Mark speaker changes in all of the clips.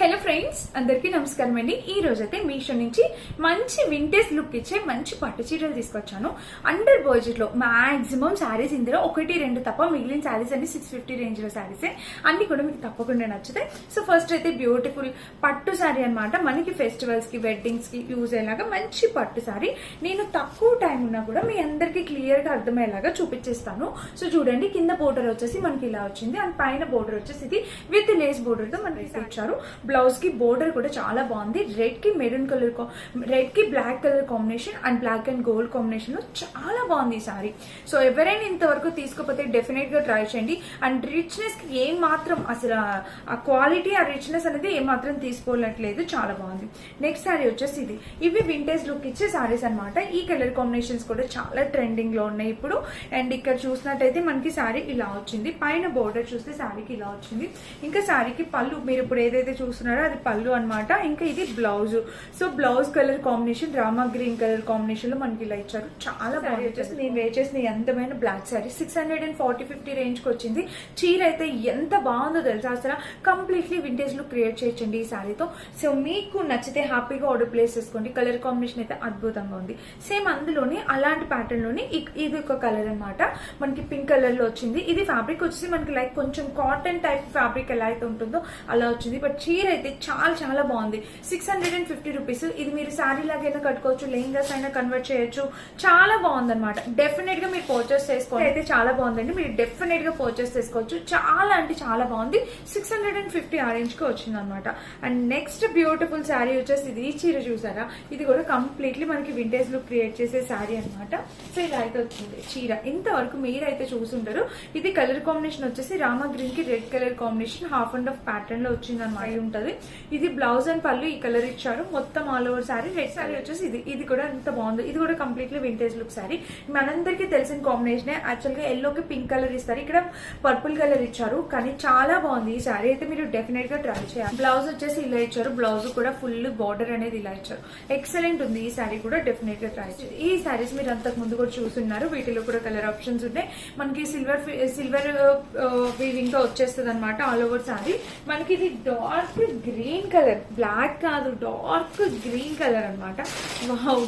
Speaker 1: Hello friends అందరికీ నమస్కారం అండి. ఈ రోజైతే మీషో నుంచి మంచి వింటేజ్ లుక్ ఇచ్చే మంచి పట్టు చీరలు తీసుకొచ్చాను. అండర్ బడ్జెట్లో మాక్సిమం శారీస్ ఇందులో ఒకటి రెండు తప్ప మిగిలిన శారీస్ అన్ని సిక్స్ ఫిఫ్టీ రేంజ్లో శారీస్ అన్ని కూడా మీకు తప్పకుండా నచ్చుతాయి సో ఫస్ట్ అయితే బ్యూటిఫుల్ పట్టు శారీ అన్నమాట. మనకి ఫెస్టివల్స్కి వెడ్డింగ్స్కి యూజ్ అయ్యేలాగా మంచి పట్టు శారీ నేను తక్కువ టైం ఉన్నా కూడా మీ అందరికి క్లియర్గా అర్థమయ్యేలాగా చూపించేస్తాను. సో చూడండి కింద బోర్డర్ వచ్చేసి మనకి ఇలా వచ్చింది. అండ్ పైన బోర్డర్ వచ్చేసి ఇది విత్ లేస్ బోర్డర్తో మనకి ఇచ్చారు. బ్లౌజ్కి బోర్డర్ కూడా చాలా బాగుంది. రెడ్కి maroon colour రెడ్కి black colour combination and black and gold కాంబినేషన్లో చాలా బాగుంది ఈ సారీ సో ఎవరైనా ఇంతవరకు తీసుకోకపోతే డెఫినెట్గా ట్రై చేయండి. అండ్ రిచ్నెస్కి ఏం మాత్రం అసలు ఆ- క్వాలిటీ ఆ రిచ్నెస్ అనేది ఏం మాత్రం తీసుకోలేట్లేదు చాలా బాగుంది. నెక్స్ట్ సారీ వచ్చేసి ఇది. ఇవి వింటేజ్ లుక్ ఇచ్చే సారీస్ అన్నమాట. ఈ కలర్ కాంబినేషన్స్ కూడా చాలా ట్రెండింగ్లో ఉన్నాయి ఇప్పుడు. అండ్ ఇక్కడ చూసినట్టయితే మనకి సారీ ఇలా వచ్చింది. పైన బోర్డర్ చూస్తే సారీకి ఇలా వచ్చింది. ఇంకా సారీకి పళ్ళు మీరు ఇప్పుడు ఏదైతే చూస్తున్నారో? అది పళ్ళు అన్నమాట. ఇంకా ఇది blouse. So blouse colour combination Rama green colour కాంబినేషన్లో మనకి ఇలా ఇచ్చారు. చాలా బాగుంది. వచ్చేసి నేను వేర్ చేసిన అందమైన black sari six hundred and forty fifty రేంజ్కి వచ్చింది. చీర అయితే ఎంత బాగుందో తెలుసా అసలు? కంప్లీట్లీ వింటేజ్ లుక్ క్రియేట్ చేయొచ్చండి ఈ సారీతో సో మీకు నచ్చితే హ్యాపీగా ఆర్డర్ ప్లేస్ చేసుకోండి. కలర్ కాంబినేషన్ అయితే అద్భుతంగా ఉంది. సేమ్ అందులోనే అలాంటి ప్యాటర్న్లోనే ఇది ఒక కలర్ అన్నమాట. మనకి పింక్ కలర్లో వచ్చింది. ఇది ఫ్యాబ్రిక్ వచ్చేసి మనకి లైక్ కొంచెం కాటన్ టైప్ ఫ్యాబ్రిక్ ఎలా అయితే ఉంటుందో అలా వచ్చింది. బట్ చీర అయితే చాలా చాలా బాగుంది. Six hundred and fifty rupees ఇది మీరు శారీ లాగైనా కట్టుకోవచ్చు లెహంగాస్ అయినా కన్వర్ట్ చేయొచ్చు. చాలా బాగుంది అనమాట డెఫినెట్గా మీరు పర్చేస్ చేసుకోవాలి అయితే చాలా బాగుందండి. మీరు డెఫినెట్గా పర్చేస్ చేసుకోవచ్చు. చాలా అంటే చాలా బాగుంది. సిక్స్ హండ్రెడ్ అండ్ ఫిఫ్టీ ఆరెంజ్కి వచ్చింది అనమాట అండ్ నెక్స్ట్ బ్యూటిఫుల్ శారీ వచ్చేసి ఇది. ఈ చీర చూసారా? ఇది కూడా కంప్లీట్లీ మనకి వింటేజ్ లుక్ క్రియేట్ చేసే శారీ అన్నమాట. సో ఇలా అయితే వచ్చింది చీర. ఇంతవరకు మీరైతే చూసుంటారు. ఇది కలర్ కాంబినేషన్ వచ్చేసి రామా గ్రీన్కి red colour combination half and half ప్యాటర్న్లో వచ్చింది అనమాట ఉంటది. ఇది బ్లౌజ్ అండ్ పళ్ళు ఈ కలర్ ఇచ్చారు. మొత్తం all over sari red sari వచ్చేసి ఇది. ఇది కూడా ఎంత బాగుంది. ఇది కూడా కంప్లీట్లీ వింటేజ్ లుక్ శారీ మనందరికీ తెలిసిన కాంబినేషన్ యాక్చువల్గా ఎల్లో కి పింక్ కలర్ ఇస్తారు. ఇక్కడ పర్పుల్ కలర్ ఇచ్చారు. కానీ చాలా బాగుంది ఈ శారీ అయితే మీరు డెఫినెట్గా ట్రై చేయాలి. బ్లౌజ్ వచ్చేసి ఇలా ఇచ్చారు. బ్లౌజ్ కూడా ఫుల్ బార్డర్ అనేది ఇలా ఇచ్చారు. ఎక్సలెంట్ ఉంది ఈ శారీ కూడా. డెఫినెట్గా ట్రై చేయాలి. ఈ శారీస్ మీరు అంతకు ముందు కూడా చూస్తున్నారు. వీటిలో కూడా కలర్ ఆప్షన్స్ ఉన్నాయి. మనకి సిల్వర్ సిల్వర్ వీవింగ్తో వచ్చేస్తుంది అనమాట ఆల్ ఓవర్ శారీ మనకి ఇది డార్క్ గ్రీన్ కలర్ బ్లాక్ కాదు డార్క్ గ్రీన్ కలర్ అనమాట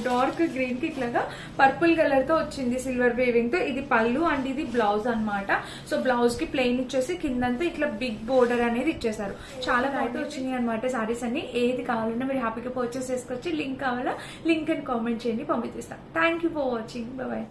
Speaker 1: డార్క్ గ్రీన్కి ఇట్లాగా పర్పుల్ కలర్తో వచ్చింది సిల్వర్ వేవింగ్తో. ఇది పళ్ళు అండ్ ఇది బ్లౌజ్ అన్నమాట. సో బ్లౌజ్కి ప్లెయిన్ ఇచ్చేసి కిందంతా ఇట్లా బిగ్ బోర్డర్ అనేది ఇచ్చేసారు చాలా అయితే వచ్చినాయి అనమాట సారీస్ అన్ని. ఏది కావాలన్నా మీరు హ్యాపీగా పర్చేస్ చేసుకొచ్చి లింక్ కావాలా? లింక్ అని కామెంట్ చేయండి. పంపించేస్తాను thank you for watching bye